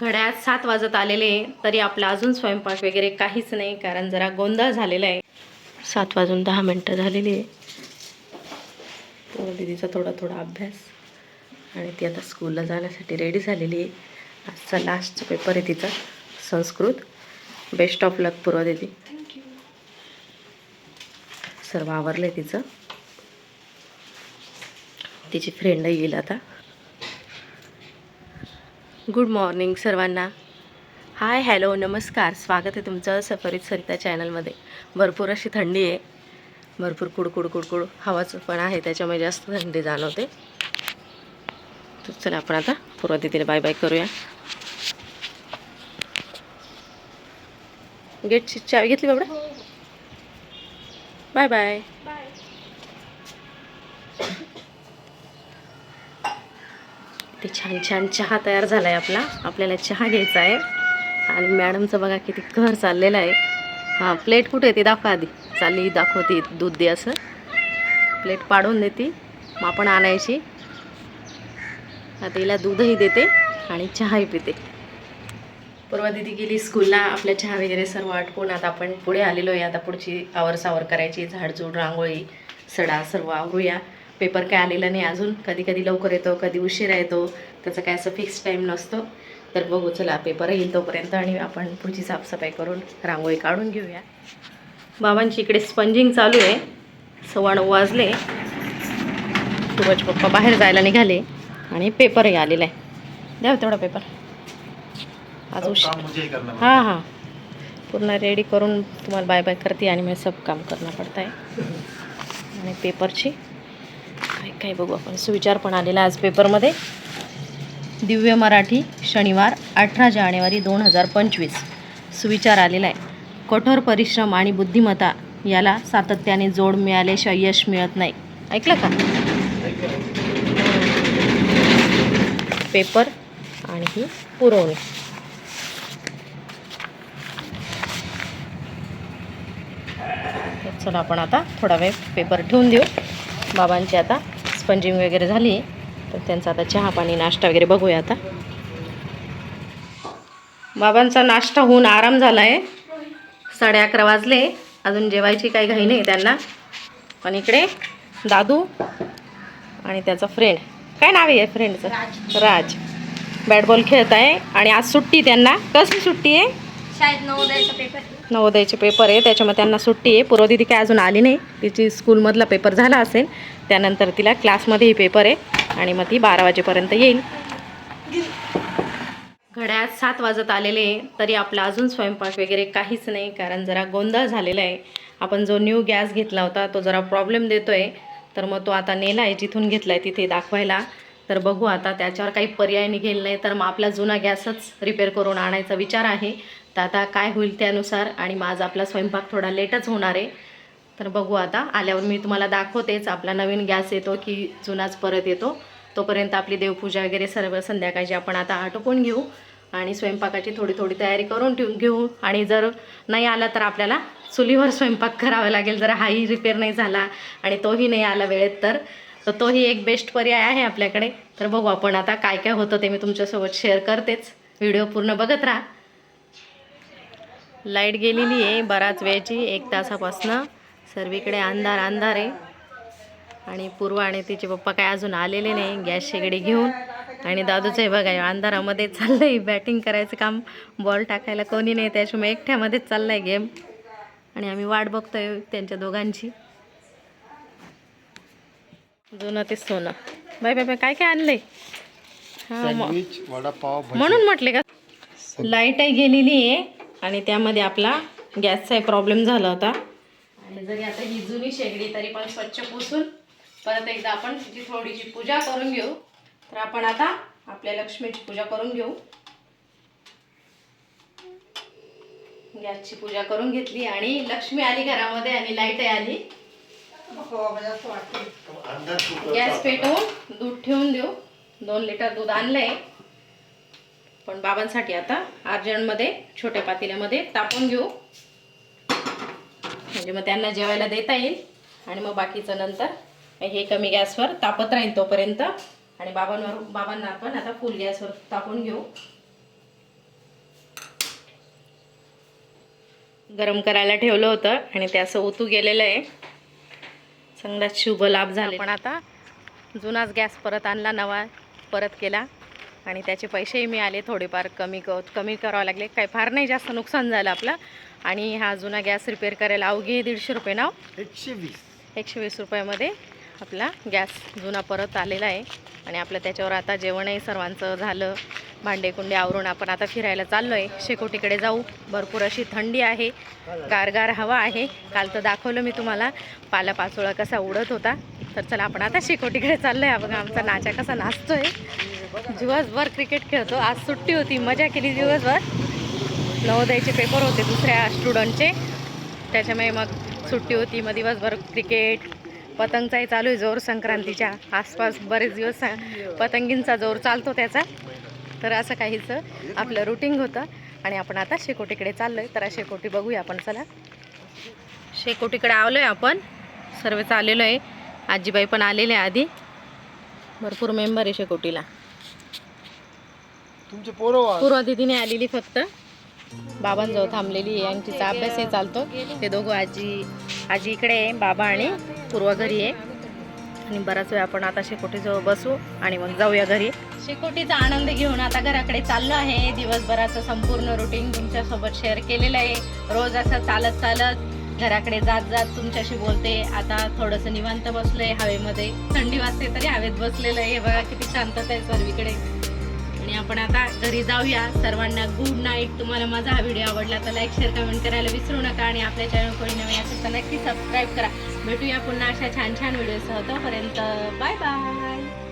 घड्याळात सात वाजत आलेले तरी आपला अजून स्वयंपाक वगैरे काहीच नाही कारण जरा गोंधळ झालेला आहे. सात वाजून दहा मिनटं झालेली आहे. दीदीचा थोडा थोडा अभ्यास. आणि ती आता स्कूलला जाण्यासाठी रेडी झालेली आहे. आजचा लास्टचा पेपर आहे तिचा Sanskrit. Best of luck Purva दीदी. सर्व आवरलं आहे तिचं. तिची फ्रेंडही येईल आता. गुड मॉर्निंग सर्वांना. हाय हॅलो नमस्कार. स्वागत आहे तुमचं सफरीत सरिता चॅनलमध्ये. भरपूर अशी थंडी आहे. भरपूर कुडकुड कुडकुड हवाचं पण आहे त्याच्यामुळे जास्त थंडी जाणवते. तर चला आपण आता पूर्व तिथे बाय बाय करूया. गेटची चावी घेतली बाबडा? बाय बाय ते छान छान चहा तयार झाला आहे आपला. आपल्याला चहा घ्यायचा आहे. आणि मॅडमचं बघा किती घर चाललेलं आहे. हां प्लेट कुठे आहे ती दाखवा आधी. चालली दाखवते. दूध दे असं. प्लेट पाडून देते. मग आपण आणायची तिला दूधही देते आणि चहाही पिते. परवा दिदी गेली स्कूलला. आपल्या चहा वगैरे सर्व आटपून आता आपण पुढे आलेलो आहे. आता पुढची आवर सावर करायची. झाडझूड रांगोळी सडा सर्व आवरूया. पेपर काय आलेला नाही अजून. कधी कधी लवकर येतो कधी उशिरा येतो. त्याचं काय असं फिक्स टाईम नसतो. तर बघू चला पेपर येईल तोपर्यंत आणि आपण पुढची साफसफाई करून रांगोळी काढून घेऊया. बाबांची इकडे स्पंजिंग चालू आहे. सव्वा नऊ वाजले. सूरज पप्पा बाहेर जायला निघाले आणि पेपरही आलेला आहे. द्या हो तेवढा पेपर. आज उशीर. ही हाँ पूर्ण रेडी करून तुम्हाला बाय बाय करते आणि मी सब काम करणं पडत आहे आणि पेपरची काय बघू आपण. सुविचार पण आलेला आहे आज पेपरमध्ये दिव्य मराठी शनिवार अठरा जानेवारी दोन हजार पंचवीस. सुविचार आलेला आहे. कठोर परिश्रम आणि बुद्धिमत्ता याला सातत्याने जोड मिळाल्याशिवाय यश मिळत नाही. ऐकलं का? पेपर आणि ही पुरवणी. चला आपण आता थोडा वेळ पेपर ठेवून देऊ. बाबांची आता स्पंजिंग वगैरे झाली. तर त्यांचा आता चहा पाणी नाश्ता वगैरे बघूया आता. बाबांचा नाश्ता होऊन आराम झाला आहे साडे अकरा वाजले. अजून जेवायची काही घाई नाही त्यांना. पण इकडे दादू आणि त्याचा फ्रेंड काय नाव आहे फ्रेंडचं राज. बॅट बॉल खेळत आहे आणि आज सुट्टी त्यांना. कसली सुट्टी आहे? शाळेत नऊ पेपर नवोदयचे पेपर आहे त्याच्यामुळे त्यांना सुट्टी आहे. पूर्व दिदी काय अजून आली नाही. तिची स्कूलमधला पेपर झाला असेल त्यानंतर तिला क्लासमध्येही पेपर आहे आणि मग ती बारा वाजेपर्यंत येईल. घड्यात सात वाजत आलेले तरी आपला अजून स्वयंपाक वगैरे काहीच नाही कारण जरा गोंधळ झालेला आहे. आपण जो न्यू गॅस घेतला होता तो जरा प्रॉब्लेम देतो आहे तर मग तो आता नेला आहे जिथून घेतला आहे तिथे दाखवायला. तर बघू आता त्याच्यावर काही पर्याय निघेल नाही तर मग आपला जुना गॅसच रिपेअर करून आणायचा विचार आहे. तर आता काय होईल त्यानुसार? आणि माझा आपला स्वयंपाक थोडा लेटच होणार आहे. तर बघू आता. आल्यावर मी तुम्हाला दाखवतेच. आपला नवीन गॅस येतो की जुनाच परत येतो. तोपर्यंत आपली देवपूजा वगैरे सर्व संध्याकाळची आपण आता आटोपून घेऊ. आणि स्वयंपाकाची थोडी थोडी तयारी करून ठेवून घेऊ. आणि जर नाही आला तर आपल्याला चुलीवर स्वयंपाक करावा लागेल. जर हाही रिपेअर नाही झाला आणि तोही नाही आला वेळेत तर. तर तोही एक बेस्ट पर्याय आहे आपल्याकडे. तर बघू आपण आता काय काय होतं ते मी तुमच्यासोबत शेअर करतेच. व्हिडिओ पूर्ण बघत राहा. लाइट गेलेली आहे बराच वेळची एक तासापासनं. सर्वीकडे अंधार अंधार आहे. आणि पूर्वा आणि तिचे पप्पा काय अजून आलेले नाही गॅस शेगडी घेऊन. आणि दादूचं हे बघा अंधारामध्ये चाललं आहे बॅटिंग करायचं काम. बॉल टाकायला कोणी नाही त्याच्यामुळे एकट्यामध्येच चाललं आहे गेम. आणि आम्ही वाट बघतोय त्यांच्या दोघांची. जुनं ते सोनं. बाय बाय बाय काय काय आणलंय? हां म्हणून म्हटले का? लाईटही गेलेली आहे. आणि त्यामध्ये आपला गॅसचाही प्रॉब्लेम झाला होता. आणि जरी आता ही जुनी शेगडी तरी पण स्वच्छ पुसून परत एकदा आपण तिची थोडीशी पूजा करून घेऊ. तर आपण आता आपल्या लक्ष्मीची पूजा करून घेऊ. गॅसची पूजा करून घेतली आणि लक्ष्मी आली घरामध्ये आणि लाईटही आली. गॅस पेटवून दूध ठेवून देऊ. दोन लिटर दूध आणलंय. पण बाबांसाठी आता अर्जंटमध्ये छोट्या पातेल्यामध्ये तापून घेऊ. म्हणजे मग त्यांना जेवायला देता येईल. आणि मग बाकीचं नंतर हे कमी गॅसवर तापत राहील तोपर्यंत. आणि बाबांवर बाबांना आपण आता फुल गॅसवर तापून घेऊ. गरम करायला ठेवलं होतं आणि ते असं ओतू गेलेलं आहे. चांगला शुभ लाभ झाला. पण आता जुनाच गॅस परत आणला नवा परत केला. आणि त्याचे पैसेही मिळाले थोडेफार कमी क कमी करावं लागले. काही फार नाही जास्त नुकसान झालं आपलं. आणि हा जुना गॅस रिपेअर करायला अवघे दीडशे रुपये नाव. एकशे वीस. एकशे वीस रुपयामध्ये आपला गॅस जुना परत आलेला आहे. आणि आपलं त्याच्यावर आता जेवणही सर्वांचं झालं. भांडे कुंडे आवरून आपण आता फिरायला चाललो आहे शेकोटीकडे जाऊ. भरपूर अशी थंडी आहे. गारगार हवा आहे. काल तर दाखवलं मी तुम्हाला. पाला पाचोळा कसा उडत होता. तर चला आपण आता शेकोटीकडे चाललो आहे बघा आमचा नाचा कसा नाचतोय. दिवसभर क्रिकेट खेळतो. आज सुट्टी होती मजा केली दिवसभर. नवोदयाचे पेपर होते दुसऱ्या स्टुडंटचे त्याच्यामुळे मग सुट्टी होती मग दिवसभर क्रिकेट पतंगचाही चालू आहे जोर संक्रांतीच्या. आसपास बरेच दिवस पतंगींचा जोर चालतो त्याचा. तर असं काहीचं आपलं रुटीन होतं. आणि आपण आता शेकोटीकडे चाललो आहे तर शेकोटी बघूया आपण. चला. शेकोटीकडे आलो आहे आपण. सर्वच आलेलो आहे. आजीबाई पण आलेले आहे आधी. भरपूर मेंबर आहे शेकोटीला. तुमचे पोरं वा दिदीने आलेली फक्त. बाबांजवळ थांबलेली आहे आणि तिचा अभ्यासही चालतो. ते दोघं आजी आजी इकडे आहे बाबा आणि पूर्व घरी आहे. आणि बराच वेळ आपण आता शेकोटीजवळ बसू आणि मग जाऊया घरी. शेकोटीचा आनंद घेऊन आता घराकडे चाललो आहे. दिवसभराचं संपूर्ण रुटीन तुमच्यासोबत शेअर केलेलं आहे. रोज असं चालत चालत घराकडे जात जात तुमच्याशी बोलते. आता थोडंसं निवांत बसलोय हवेमध्ये. थंडी वाजते तरी हवेत बसलेलं आहे. बघा किती शांतता आहे सर्वीकडे. आणि आपण आता घरी जाऊया. सर्वांना गुड नाईट तुम्हाला माझा हा व्हिडिओ आवडला तर लाईक शेअर कमेंट करायला विसरू नका आणि आपल्या चॅनल कोणी नवीन असेल तर नक्की सबस्क्राईब करा. भेटूया पुन्हा अशा छान छान व्हिडिओसह तोपर्यंत बाय बाय